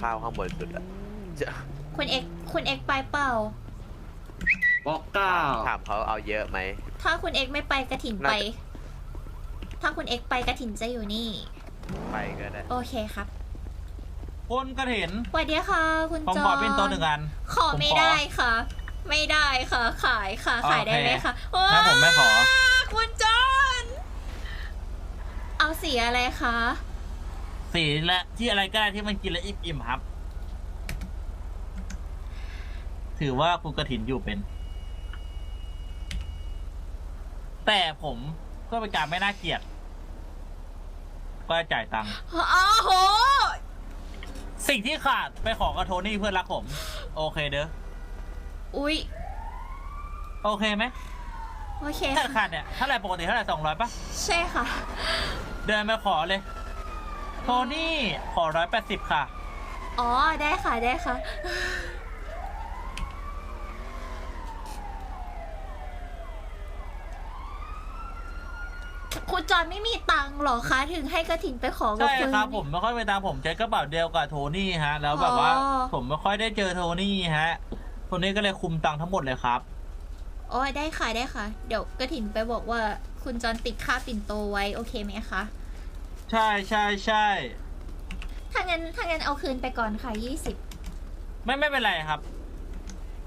ข้าวข้างบนสุดอะจะคุณเอ็กคุณเอ็กไปเปล่าบอกเก้าถามเขาเอาเยอะไหม ถ้าคุณเอ็กไม่ไปกระถินไป น่าจะถ้าคุณเอ็กไปกระถินจะอยู่นี่ ไปก็ได้ โอเคครับคนกระเห็นสวัสดีค่ะ คุณผมจอขอเป็นตัวหนึ่งอัน ขอผมไม่ขอได้ค่ะ ไม่ได้ค่ะ ขายค่ะ ขายได้ไหมคะโอเคงั้นผมไม่ขอว้าคุณจอนเอาสีอะไรคะ สีและที่อะไรก็ได้ที่มันกินแล้วอิ่มๆครับ ถือว่าคุณกระถินอยู่เป็น แต่ผมก็เป็นการไม่น่าเกลียด ก็จ่ายตังค์อ้าวโห สิ่งที่ขาดไปขอกระโทนี่เพื่อนรักผม โอเคเด้อ อุ๊ย โอเคไหมโอเคถ้าค่ะขาดเนี่ยเท่าไหร่ปกติเท่าไหร่สองร้อยปะใช่ค่ะ เดินไปขอเลย โทนี่ขอร้อยแปดสิบค่ะ อ๋อ ได้ค่ะ ได้ค่ะ คุณจอนไม่มีตังค์เหรอคะ ถึงให้กระถินไปขอกับใช่เฟิร์น ครับผมไม่ค่อยไปตามผมใช้กระเป๋าเดียวกับโทนี่ฮะ แล้วแบบว่า อ๋อ ผมไม่ค่อยได้เจอโทนี่ฮะโทนี่ก็เลยคุมตังค์ทั้งหมดเลยครับ อ๋อ ได้ค่ะ ได้ค่ะ เดี๋ยวกระถินไปบอกว่า คุณจอนติดค่าปิ่นโตไว้ โอเคไหมคะ ใช่ใช่ใช่ถ้างั้นถ้างั้นเอาคืนไปก่อนค่ะยี่สิบไม่ไม่เป็นไรครับ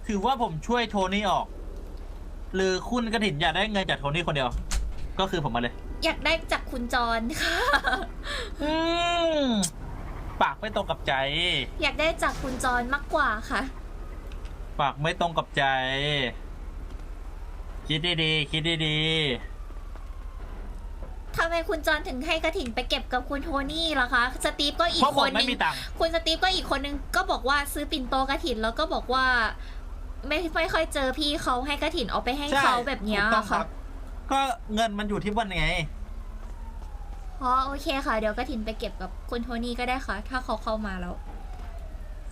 ถือว่าผมช่วยโทนี่ออก หรือคุณกระถินอยากได้เงินจากโทนี่คนเดียว ก็คือผมมาเลย อยากได้จากคุณจอนค่ะ อืมปากไม่ตรงกับใจ อยากได้จากคุณจอนมากกว่าค่ะ ปากไม่ตรงกับใจ คิดดีๆคิดดี ทำไมคุณจอนถึงให้กระถินไปเก็บกับคุณโทนี่ล่ะคะ สตีฟก็ๆอีเพกราะคผมนนึไม่งมีตังค์คุณสตีฟก็อีกคนนึงก็บอกว่าซื้อปิ่นโตกระถินแล้วก็บอกว่า ไม่ไม่ค่อยเจอพี่เขาให้กระถินเอาไปให้ใช่เขาแบบเนี้ยถูกต้องคค่ะรับ ก็เงินมันอยู่ที่วันไง อ๋อโอเคค่ะ เดี๋ยวกระถินไปเก็บกับคุณโทนี่ก็ได้ค่ะ ถ้าเขาเข้ามาแล้ว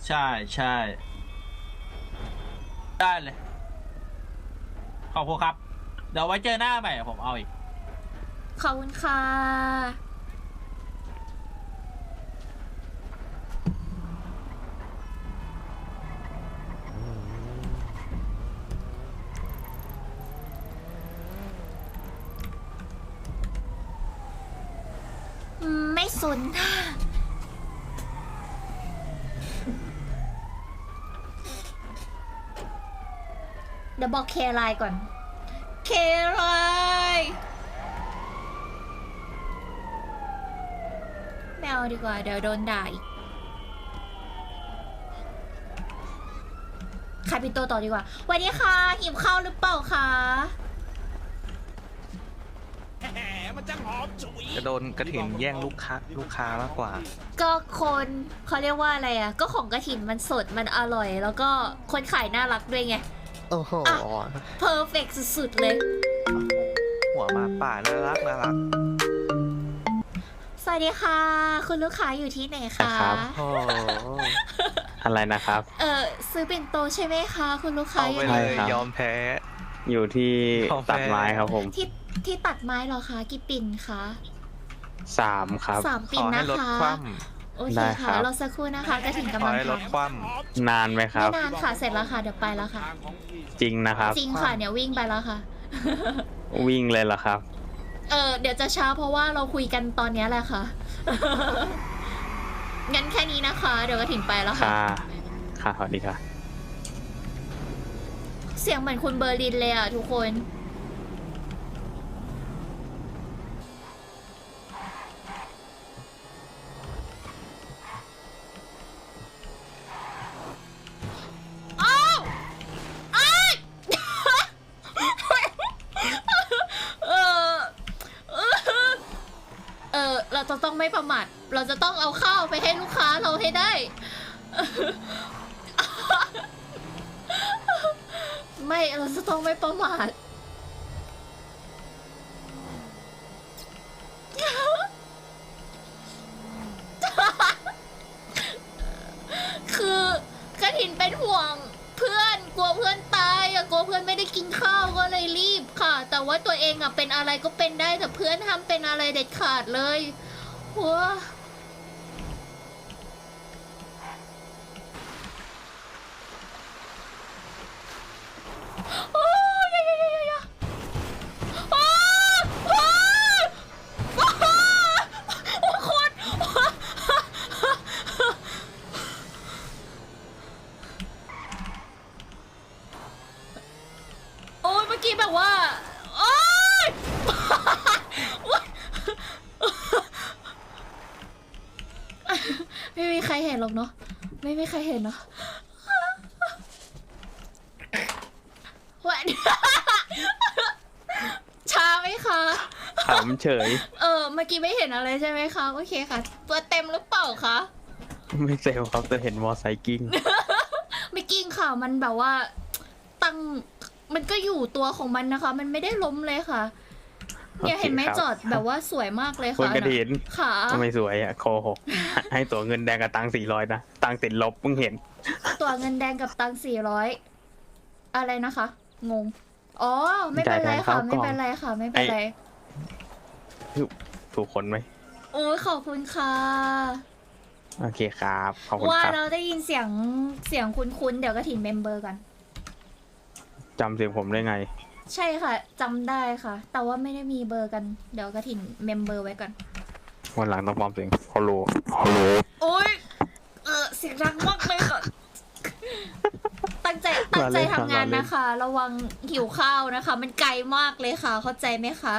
ใช่ใช่ได้เลย ขอบคุณครับ เดี๋ยวไว้เจอหน้าใหม่ผมเอาอีก ขอบคุณค่ะ อืม ไม่สน เดี๋ยวบอกเคไลน์ก่อน เคไลน์ไม่ เอาดีกว่า เดี๋ยวโดนด่าอีกใครเป็นตัวต่อดีกว่าสวัสดีค่ะ หิวข้าวหรือเปล่าคะจะโดนกระถิ่นแย่งลูกค้าลูกค้ามากกว่า ก็คนเขาเรียกว่าอะไรอะ ก็ของกระถินมันสดมันอร่อย แล้วก็คนขายน่ารักด้วยไง โอ้โห อะ เพอร์เฟกสุดๆเลย หัวหมาป่าน่ารักน่ารัก สวัสดีค่ะ คุณลูกค้าอยู่ที่ไหนคะนะครับโอ้โหอะไรนะครับ เออซื้อปิ่นโตใช่ไหมคะ คุณลูกค้าเอาอไปยู่เลไหนยครับ ยอมแพ้ อยู่ที่ของแฟนตัดไม้ครับผมที่ที่ตัดไม้เหรอคะกี่ปิ่นคะสามครับ สามขปิ่นอให้นะลดคะคว่โอเคได้ครัค่ะบ เราสักครู่นะคะกระถินำขกำอลังให้ลดทำคว่นานไหมคไม่รับ นานค่ะเสร็จแล้วค่ะเดี๋ยวไปแล้วค่ะ จริงนะครับ จริงค่ะเนี่ยวิ่งไปแล้วค่ะ วิ่งเลยเหรอครับ เออเดี๋ยวจะช้าเพราะว่าเราคุยกันตอนเนี้ยแหละค่ะ งั้นแค่นี้นะคะ เดี๋ยวกระถินไปแล้วค่ะ ค่ะค่ะสวัสดีค่ะ เสียงเหมือนคุณเบอร์ลินเลยอะทุกคน เราจะต้องไม่ประมาทเราจะต้องเอาข้าวไปให้ลูกค้าเราให้ได้ ไม่เราจะต้องไม่ประมาทคือกระถินเป็นห่วงเพื่อนกลัวเพื่อนตายอะกลัวเพื่อนไม่ได้กินข้าวก็เลยรีบค่ะ แต่ว่าตัวเองอะเป็นอะไรก็เป็นได้แต่เพื่อนห้ามเป็นอะไรเด็ดขาดเลย หัวโอ้ยยยยยยโอ้โอ้โอ้โอ้คนโอ้ยเมื่อกี้แบบว่า เนาะไม่มีใครเห็นเนาะวันชาไหมคะ ขำเฉย เออเมื่อกี้ไม่เห็นอะไรใช่ไหมคะ โอเคค่ะ ตัวเต็มหรือเปล่าคะ ไม่เซลลครับแต่เห็นมอไซค์กิ้ง ไม่กิ้งค่ะ มันแบบว่า ตั้ง มันก็อยู่ตัวของมันนะคะ มันไม่ได้ล้มเลยค่ะ เนี่ยโอเคเห็นไหมครับจอดแบบว่าสวยมากเลยคุณค่ะกระถินค่ะทำไมสวยอะโคหกให้ตัวเงินแดงกับตังสี่ร้อยนะ ตังติดลบเพิ่งเห็น ตัวเงินแดงกับตังสี่ร้อยอะไรนะคะ งง อ๋อ ไม่เป็นไรค่ะจ่ายแทนข้าวกล่ไม่องเป็นไรค่ะ ไม่เป็นไร ถูกคนไหมโอ้ยขอบคุณค่ะ โอเคครับขอบคุณว่าครับเราได้ยินเสียงเสียงคุ้นๆ เดี๋ยวกระถินเมมเบอร์กัน จำเสียงผมได้ไง ใช่ค่ะจำได้ค่ะ แต่ว่าไม่ได้มีเบอร์กัน เดี๋ยวกระถินเมมเบอร์ไว้ก่อน วันหลังต้องปลอมเสียงฮัลโหลฮัลโหลโอ้ยเออเสียงดังมากเลยค่ะตั้งใจตั้งใจทำงานนะคะ ระวังหิวข้าวนะคะ มันไกลมากเลยค่ะ เข้าใจไหมคะ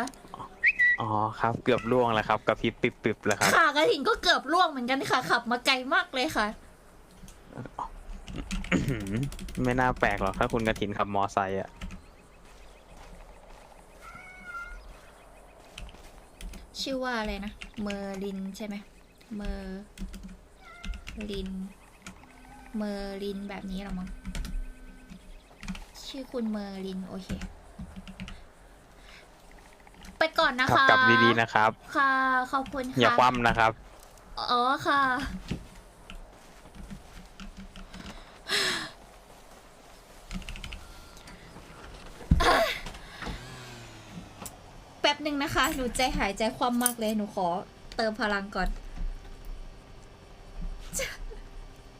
อ๋อครับ เกือบล่วงแล้วครับกระพริบปิบปิบแล้วครับค่ะกระถินก็เกือบล่วงเหมือนกันค่ะ ขับมาไกลมากเลยค่ะ อื้อหือไม่น่าแปลกหรอกถ้าคุณกระถินขับมอไซค์อะ ชื่อว่าอะไรนะ เมอร์ลินใช่ไหมเมอร์ลิน เมอร์ลินแบบนี้เหรอมั้ง ชื่อคุณเมอร์ลิน โอเค ไปก่อนนะขับคะ กลับดีๆนะครับ ค่ะ ขอบคุณค่ะ อย่าคว่ำนะครับ อ๋อค่ะ แป๊บห นึ่งนะคะ หนูใจหายใจคว่ำมากเลย หนูขอเติมพลังก่อน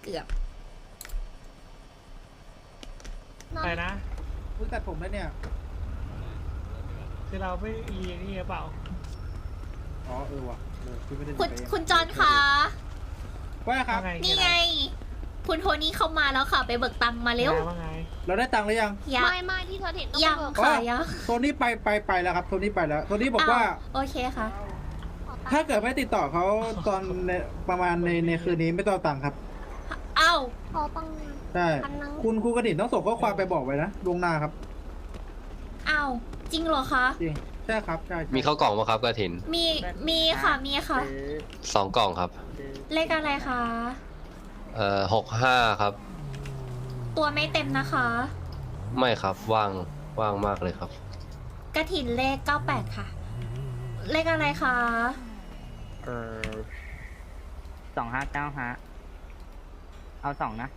เกือบ อะไรนะอุ้ยตัดผมแล้วเนี่ย คือเราไม่อีนี่หรือเปล่า อ๋อเออว่ะเออคือไม่ได้คุณดูไปเองคุณจอนคะ ว่าครับว่าไงนี่ไง คุณโทนี่เข้ามาแล้วค่ะ ไปเบิกตังค์มาเร็วว่าไงเราได้ตังค์หรือยัง ยังไม่ไม่ที่เธอเห็นต้องยังไปเบิกค่ะอ๋อยังโทนี่ไปไปไปแล้วครับโทนี่ไปแล้วโทนี่บอกว่าอ้โอเคค่ะ ถ้าเกิดไม่ติดต่อเขาตอนในประมาณในในคืนนี้ไม่ต้องเอาตังค์ครับเอ้าเขาต้องใช่พันหนึ่งคุณครูกระดิ่งต้องส่งข้อความไปบอกไว้นะลวงหน้าครับเอ้าจริงเหรอคะจริงใช่ครับใช่ใช่มีข้าวกล่องไหมครับกระถิน มีมีค่ะมีค่ะ สองกล่องครับ เลขอะไรคะ เอ่อหกห้าครับ ตัวไม่เต็มนะคะ ไม่ครับว่างว่างมากเลยครับ กระถินเลข98ค่ะ เลขอะไรคะ เออสองห้าเก้าฮะ เอาสองนะ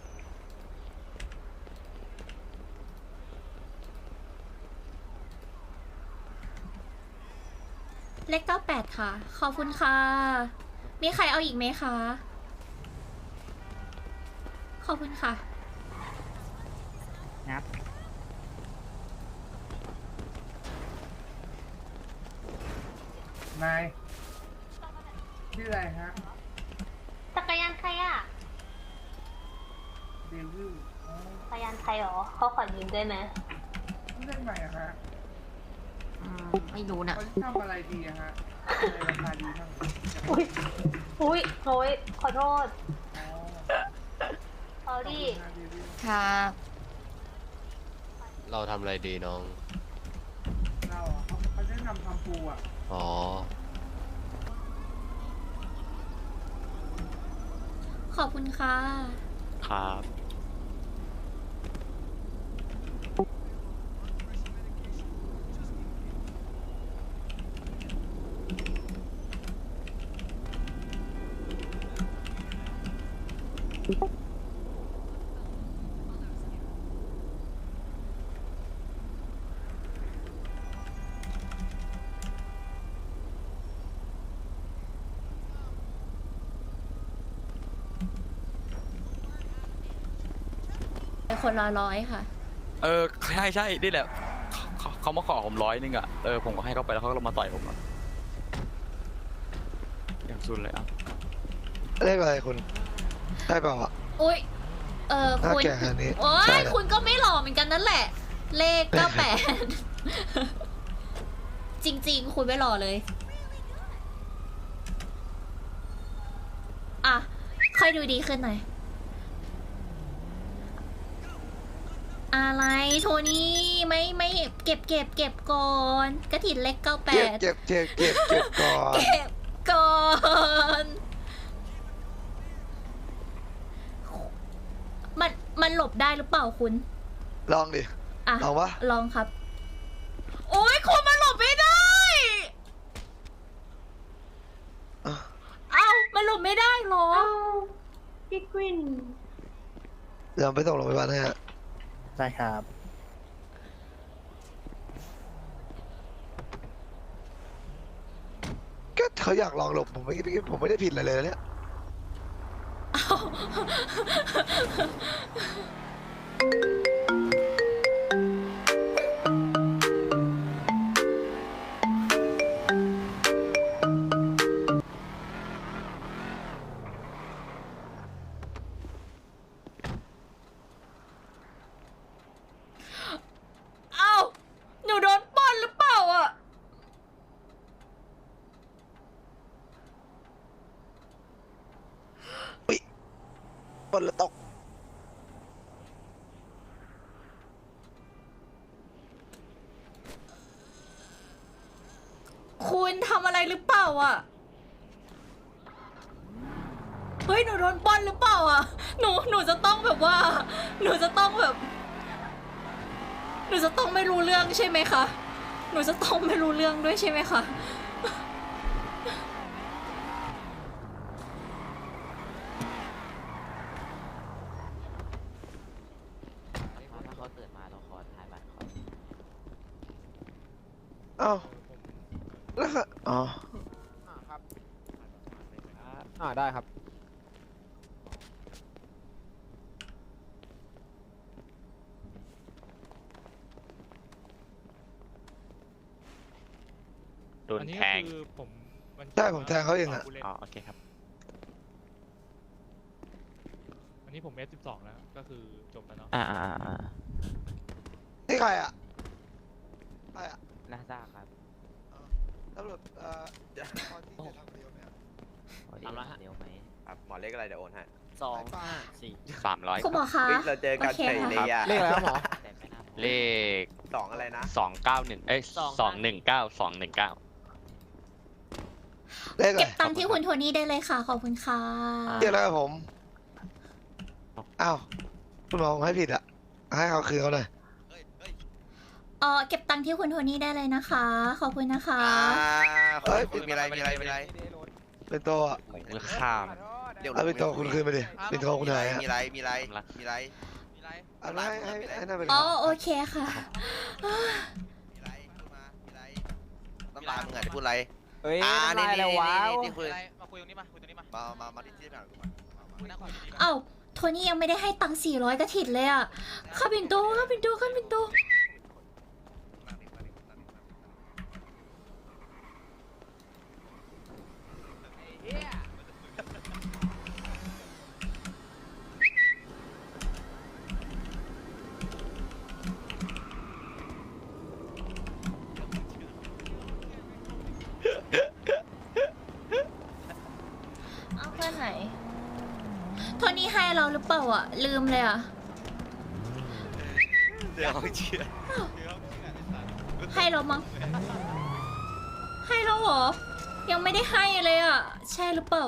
เลข98ค่ะ ขอบคุณค่ะ มีใครเอาอีกไหมคะ ขอบคุณค่ะนับนายชื่ออะไรฮะจักรยานใครอะเดวิลจักรยานใครหรอเขาขอยืมได้ไหมเล่นใหม่อะฮะไม่รู้นะเขาทำอะไรดีอะฮะอะไรราคาดีบ้างอุ้ยอุ้ยโอ้ยขอโทษอ๋อเอาดิ ขอบคุณนะเดวิลค่ะเราทำอะไรดีน้อง เราอะเขาเขาแนะนำทำปูอะอ๋อ ขอบคุณค่ะครับ คนละร้อยค่ะ เออใช่ใช่นี่แหละเขาเขามาขอผมร้อยนึงอะเออผมก็ให้เขาไปแล้วเขาก็ลงมาต่อยผมอะอย่างสุดเลยอะเลขอะไรคุณได้เปล่าอะ อุ้ยเออถ้าคุณแก่ขนาดนี้โอ้ใช่ยแหละคุณก็ไม่หล่อเหมือนกันนั่นแหละ เลขเก้าแปดจริง ๆ คุณไม่หล่อเลย อะขอยๆดูดีขึ้นหน่อย อะไรโทนี่ไม่ไม่เก็บเก็บเก็บก่อนกระถินเล็กเก้าแปเก็บดเก็บเก็บเก็บเก็บก่อนเก็บก่อนมันมันหลบได้หรือเปล่าคุณ ลองดิอะลองวะลองครับ โอ้ยคุณมันหลบไม่ได้อะเอ้ามันหลบไม่ได้เหรอพี่กวินเดี๋ยวไปส่งโรงพยาบาลให้ฮะได้ครับ ก็เขาอยากลองหลบผมไม่ผมไม่ได้ผิดอะไรเลยนะเนี่ย เนละตก คุณทำอะไรหรือเปล่าอะ เฮ้ย หนูโดนปล้อนหรือเปล่าอะ หนู หนูจะต้องแบบว่า หนูจะต้องแบบ หนูจะต้องไม่รู้เรื่องใช่ไหมคะ หนูจะต้องไม่รู้เรื่องด้วยใช่ไหมคะ ถ้าเขาตื่นมาเราขอถ่ายบัตรเขา เอ้าแล้วก็อ๋ออ่าได้ครับ โดนแทง คือผมมันใช่ผมแทงเขาเองอะ อ๋อ โอเคครับ อันนี้ผม F12 แล้ว ก็คือจบแล้วเนาะ อ่าอ่าอ่านี่ใครอะใครอะ น่าทราบครับตำรวจเอ่อตอนที่จะทำเดียวเนี่ยสามร้อยเดียวไหมครับหมอเล็กอะไรเดี๋ยวโอนให้สองป้าสี่สามร้อยคุณหมอคะ เฮ้ยเราเจอกันโอเคเฉยค่ะเลยอะเลขอะไรครับหมอเลขสองอะไรนะสองเก้าหนึ่งเอ้ยสองหนึ่งเก้าสองหนึ่งเก้า เลขอะไรเก็บตังค์ที่คุณโทนี่ได้เลยค่ะ ขอบคุณค่ะ เรียกอะไรกับผม อ้าว คุณหมอผมให้ผิดอะ ให้เขาคืนเขาหน่อย เออเก็บตังค์ที่คุณโทนี่ได้เลยนะคะ ขอบคุณนะคะ อ่าเฮ้ยคุณมีอะไรมีอะไรมีอะไรเป็นตัวอะมือข้ามเดี๋ยวเอาเป็นตัวคุณคืนไปดิเป็นตัวคุณหายอะมีอะไรมีอะไรมีอะไรเอาให้ให้ให้นั่นไปเลยอ๋อโอเคค่ะ มีอะไรพูดมามีอะไรน้ำลายมึงอะจะพูดอะไรเฮ้ยอ่าน้ำนี่ลายนี่แล้วว้าวนี่นี่คุยมาคุยตรงนี้มาคุยตรงนี้มามามามาที่ที่หน่อยกูมามามาเอ้าโทนี่ยังไม่ได้ให้ตังค์400กระถินเลยอะข้าบินโตข้าบินโตข้าบินโต เอาเพื่อนไหน โทนี่ให้เราหรือเปล่าอะ ลืมเลยอะ เดี๋ยวเชียร์ให้เรามั้งให้เราเหรอ ยังไม่ได้ให้เลยอะ ใช่หรือเปล่า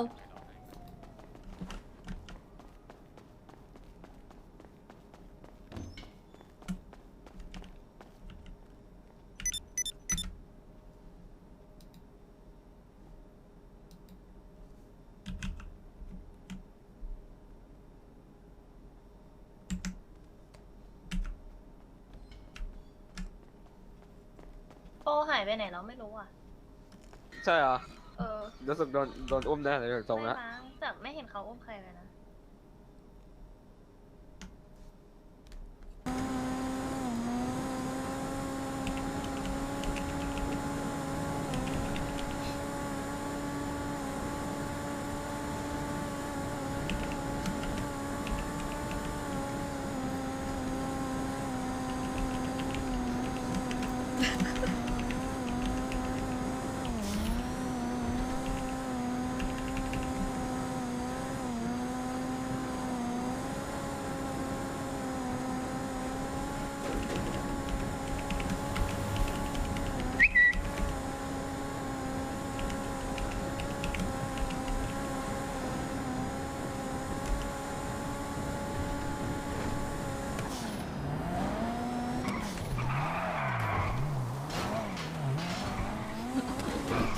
โอหายไปไหนแล้วไม่รู้อะ ใช่เหรอเออ รู้สึกโดนโดนอุ้มได้เลยตรงไม่นะมั้งแต่ไม่เห็นเขาอุ้มใครเลยนะ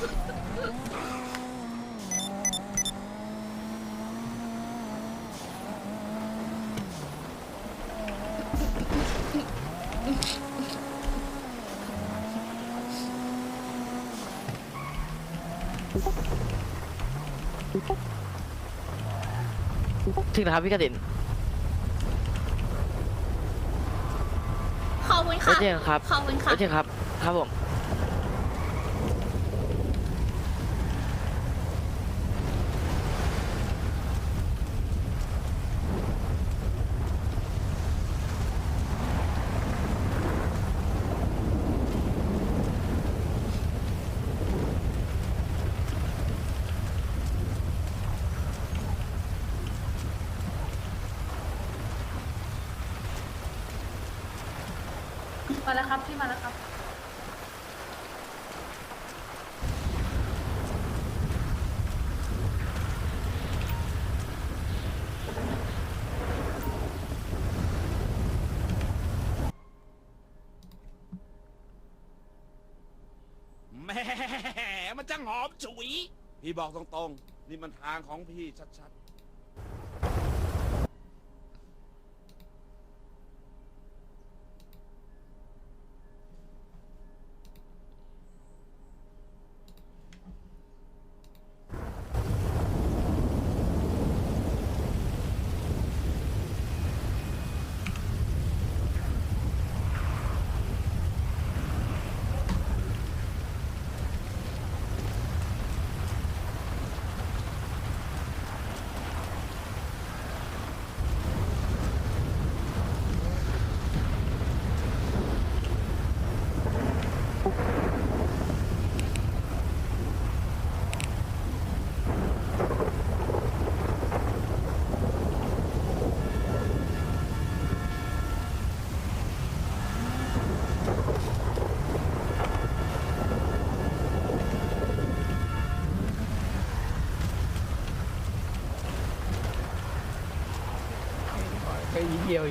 ถึงนะครับพี่กระดินขอบคุณค่ะ ไว้เจอกัครับขอบคุณค่ะ ไว้เจอกัครับ ครับผม มาแล้วครับพี่มาแล้วครับ แหม่มันจังหอมฉุย พี่บอกตรงๆ นี่มันทางของพี่ชัดๆ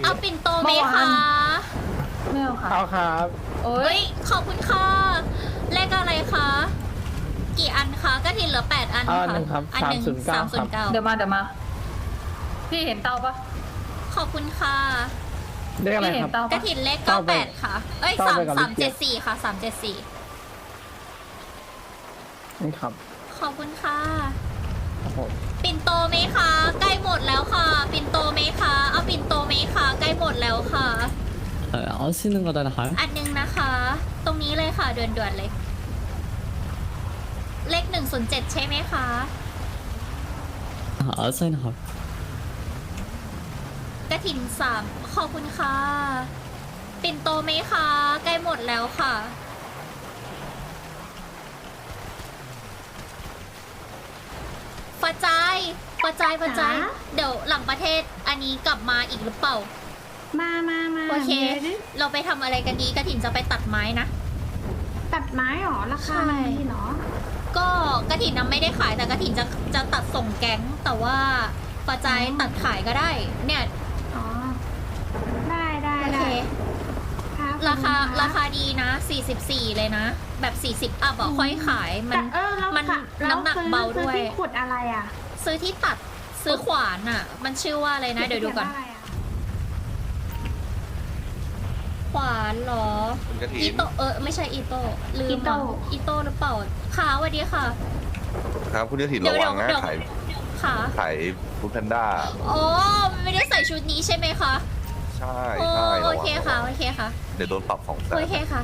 เอาปิ่นโตไหมคะไม่เอาค่ะเอาครับเอ้ยขอบคุณค่ะเลขอะไรคะ กี่อันคะกระถินเหลือแปดอันอ่าค่ะหนึ่งครับอันหนึ่ง309 สามศูนย์เก้าเดี๋ยวมาเดี๋ยวมา พี่เห็นเตาปะขอบคุณค่ะเรียกอะไรพี่เห็คนรับ เตากระปะถินเลขเก้าเก้าไปแปดค่ะ เอ้ยเก้าสามไปกับสามลูกเจี๊เจ็ยดบสี่ค่ะสามเจ็ดสี่นี่ครับขอบคุณค่ะ ครับผม ปิ่นโตไหมคะ ใกล้หมดแล้วค่ะ ปิ่นโตไหมคะ เอาปิ่นโตไหมคะ ใกล้หมดแล้วค่ะ เออเอาชิ้นหนึ่งก็ได้นะครับอันหนึงนะคะ ตรงนี้เลยค่ะด่วนๆเลย เลขหนึ่งศูนย์เจ็ดใช่ไหมคะ เอาใช่นะครับกระถินสามขอบคุณค่ะ ปิ่นโตไหมคะ ใกล้หมดแล้วค่ะ ปะจายปะจายปะจายจ๋า เดี๋ยวหลังประเทศอันนี้กลับมาอีกหรือเปล่า มามามาโอเค มีะไรดิเราไปทำอะไรกันดีกระถินจะไปตัดไม้นะ ตัดไม้เหรอ ราคามันดีเหรอ ก็กระถินนะไม่ได้ขายแต่กระถินจะจะตัดส่งแก๊งแต่ว่าปะจายอ๋อตัดขายก็ได้ เนี่ย อ๋อ ได้ได้ โอเค ได้บ ราคาขอบณบราคาดีนะ 44 เลยนะ แบบ 40 อัพอะค่อยขาย มันแต่เออแล้วมันค่ะแล้วน้ำหนักซื้อเบาด้วยซื้อที่ขุดอะไรอะซื้อที่ตัดซื้อขวานอะมันชื่อว่าอะไรนะ เดี๋ยวดูก่อน ขีว่าะไรอะขวานเหรอ คุณกระถิอีนโตเออไม่ใช่อีโตลือีมโต้อะอีโตหรือเปล่าค่ะสวัสดีค่ะ ครับคุณกระถินเดี๋ยวระวังนะเดี๋ยว ขายค่ะขายฟูดแพนด้า อ๋อไม่ได้ใส่ชุดนี้ใช่ไหมคะ ใช่โอ้ใช่ระโอวังเคค่ะ โอเคค่ะ เดี๋ยวโดนปรับสองแสโอนเคค่ะ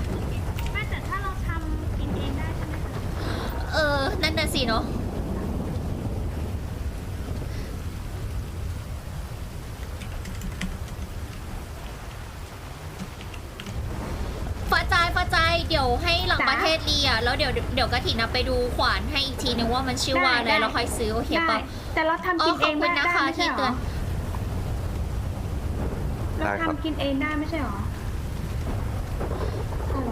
ไม่แต่ถ้าเราทำกินเองได้ใช่ไหมคะเออ นั่นน่ะสิเนาะ ฟ้าใจายฟ้าใจายเดี๋ยวให้หลังประเทศลีอะแล้วเดี๋ยวเดี๋ยวกระถินนะไปดูขวานให้อีกทีนึงว่ามันชื่อว่าอะไรแล้วค่อยซื้อโอเคได้ปะแต่เราทำอ๋อกินขเออบงคุณได้นะคะได้ไม่ใช่ที่เหรเตืออน เราทำกินเองได้ไม่ใช่เหรอฮัลโหล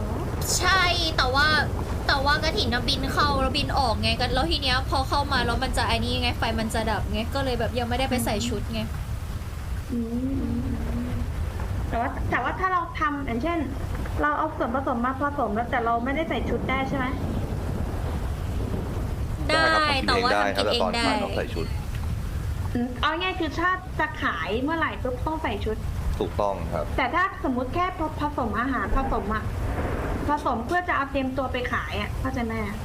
ใช่แต่ว่าแต่ว่ากระถินนะบินเข้าแล้วบินออกไงกันแล้วทีเนี้ยพอเข้ามาแล้วมันจะไอ้นี่ไงไฟมันจะดับไงก็เลยแบบยังไม่ได้ไปใส่ชุดไงอืมแต่ว่าแต่ว่าถ้าเราทำอย่างเช่น เราเอาส่วนผสมมาผสมแล้วแต่เราไม่ได้ใส่ชุดได้ใช่ไหมได้ครับแต่ว่าทำทำกิกินนเอเองงได้ได้ครับแต่ตอนขายต้องใส่ชุด อืมเอาง่ายคือถ้าจะขายเมื่อไหร่ปุ๊บต้องใส่ชุด ถูกต้องครับ แต่ถ้าสมมุติแค่ผสมอาหารผสมอะผสมเพื่อจะเอาเตรียมตัวไปขายอะเข้าใจไหมอะ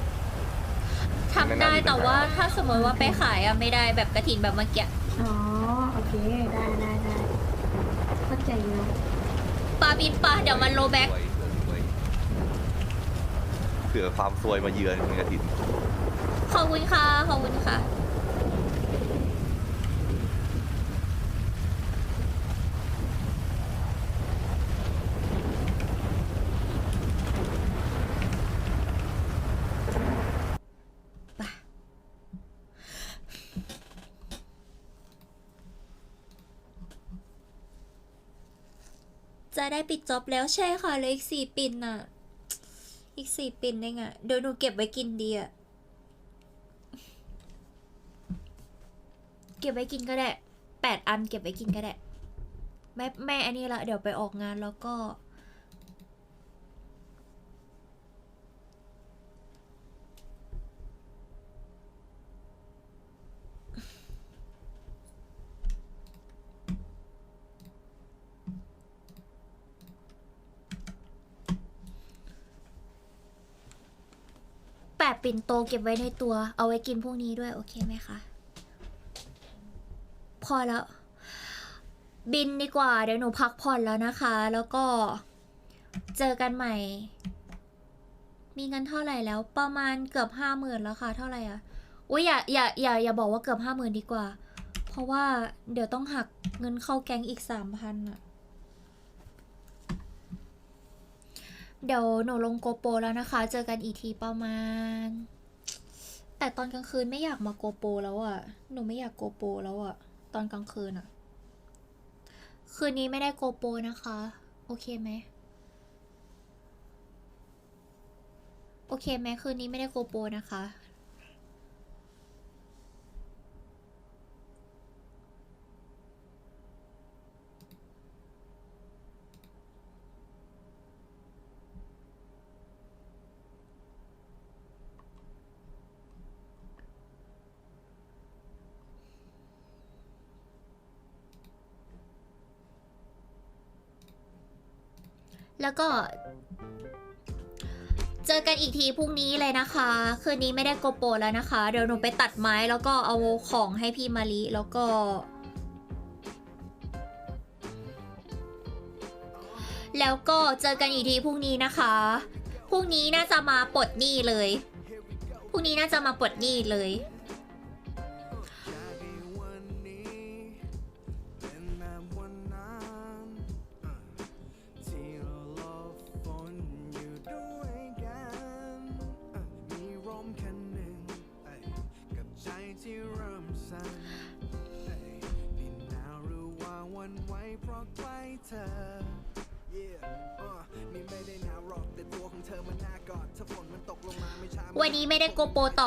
ทำได้แต่ว่าถ้าสมมติว่าไปขายอะไม่ได้แบบกระถินแบบเมื่อกี้อ๋อโอเคได้ได้ได้เข้าใจอยู่ปลาบินปลาเดี๋ยวมันโลแบ็กเผื่อความซวยมาเยือนคุณกระถินขอบคุณค่ะขอบคุณค่ะ ได้ปิดจ็อบแล้วใช่ค่ะเหลยอีกสี่ปินน่ะ อีกสี่ปินเองอะเดี๋ยวหนูเก็บไว้กินดีอะเก็บไว้กินก็ได้แปดอันเก็บไว้กินก็ได้แม่แม่อันนี้ละเดี๋ยวไปออกงานแล้วก็ ปิ่นโตเก็บไว้ในตัว เอาไว้กินพวกนี้ด้วยโอเคไหมคะ พอแล้ว บินดีกว่า เดี๋ยวหนูพักผ่อนแล้วนะคะ แล้วก็เจอกันใหม่ มีเงินเท่าไหร่แล้ว ประมาณเกือบห้าหมื่นแล้วค่ะ เท่าไหร่อะอุ้ยอย่าอย่าอย่าอย่าบอกว่าเกือบห้าหมื่นดีกว่า เพราะว่าเดี๋ยวต้องหักเงินเข้าแก๊งอีกสามพันอะ เดี๋ยวหนูลงโกโปรแล้วนะคะ เจอกันอีกทีประมาณ แต่ตอนกลางคืนไม่อยากมาโกโปรแล้วอะ่ะ หนูไม่อยากโกโปรแล้วอะ่ะ ตอนกลางคืนอะ่ะ คืนนี้ไม่ได้โกโปรนะคะ โอเคไหม โอเคไหมคืนนี้ไม่ได้โกโปรนะคะ แล้วก็ เจอกันอีกทีพรุ่งนี้เลยนะคะ คืนนี้ไม่ได้โกโปรแล้วนะคะ เดี๋ยวหนูไปตัดไม้แล้วก็เอาของให้พี่มาริแล้วก็แล้วก็เจอกันอีกทีพรุ่งนี้นะคะ พรุ่งนี้น่าจะมาปลดหนี้เลย พรุ่งนี้น่าจะมาปลดหนี้เลย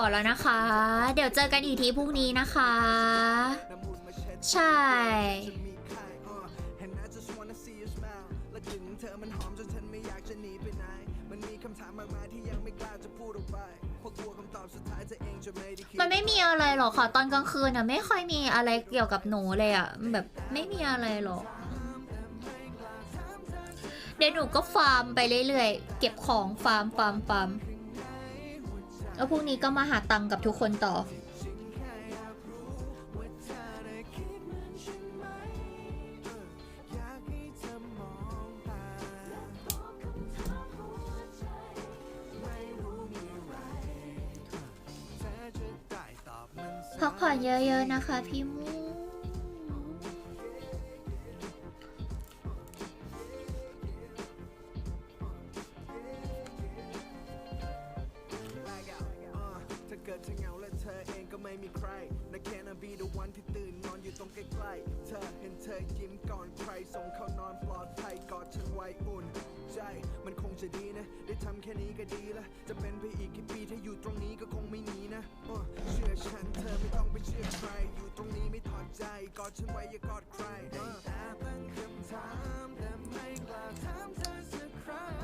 อแล้วนะคะ เดี๋ยวเจอกันอีกทีพรุ่งนี้นะคะ ใช่มันไม่มีอะไม่ได้คิดมันไม่มีอะไรหรอกค่ะ ตอนกลางคืนอะ ไม่ค่อยมีอะไรเกี่ยวกับหนูเลยอะ แบบไม่มีอะไรหรอก เดี๋ยวหนูก็ฟาร์มไปเรื่อยๆ เก็บของฟาร์มฟาร์มฟาร์ม แล้วพรุ่งนี้ก็มาหาตังค์กับทุกคนต่อ พักผ่อนเยอะๆนะคะพี่มู ไม่มีใครนะแค่นาบีดวันที่ตื่นนอนอยู่ตรงใกล้ๆ เธอเห็นเธอยิ้มก่อนใครส่งเข้านอนปลอดภัยกอดฉันไว้อุ่นใจมันคงจะดีนะ ได้ทำแค่นี้ก็ดีละจะเป็นไปอีกกี่ปีถ้าอยู่ตรงนี้ก็คงไม่หนีนะเชื่อฉันเธอไม่ต้องไปเชื่อใคร อยู่ตรงนี้ไม่ถอดใจกอดฉันไว้อย่ากอดใครอะแต่ตั้งคำถามแต่ไม่กล้าถามเธอสักครั้ง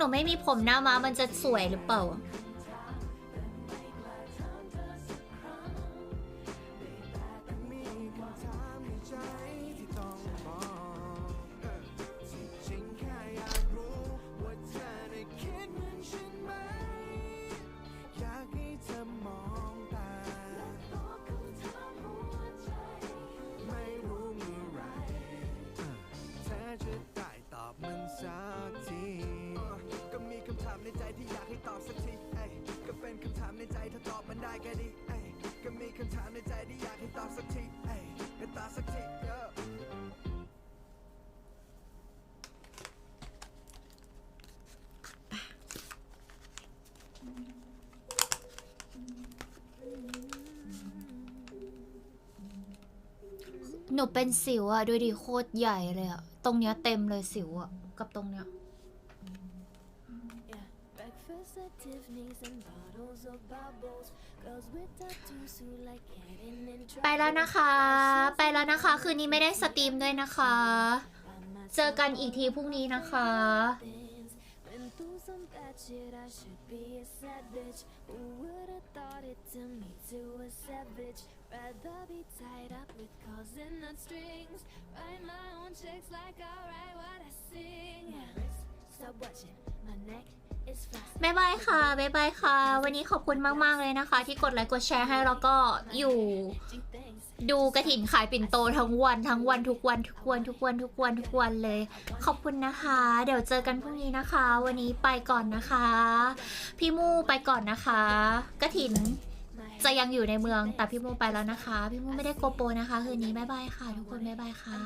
หนูไม่มีผมหน้าม้ามันจะสวยหรือเปล่า นูเป็นสิวอะดูดิโคตรใหญ่เลยอะตรงเนี้ยเต็มเลยสิวอะกับตรงเนี้ย Breakfast at Tiffany's and bottles of bubbles. Girls with tattoos who like getting in ไปแล้วนะคะ ไปแล้วนะคะ คืนนี้ไม่ได้สตรีมด้วยนะคะ เจอกันอีกทีพรุ่งนี้นะคะ Been through some bad shit, I should be a bitch. Who would've thought it to me to a savage? Rather be tied up with calls and not strings. Write my own checks like I write what I sing. Yeah. Stop watching, my neck. บายบายค่ะบายบายค่ะ วันนี้ขอบคุณมาก ๆ เลยนะคะ ที่กดไลค์กดแชร์ให้แล้วก็อยู่ ดูกระถิ่นขายปิ่นโตทั้งวันทั้งวันทุกวันทุกวันทุกวันทุกวันทุกวันเลย ขอบคุณนะคะ เดี๋ยวเจอกันพรุ่งนี้นะคะ วันนี้ไปก่อนนะคะ พี่มูไปก่อนนะคะกระถิ่นจะยังอยู่ในเมืองแต่พี่มูไปแล้วนะคะ พี่มูไม่ได้โกโปนะคะ คืนนี้บายบายค่ะ ทุกคนบายบายค่ะ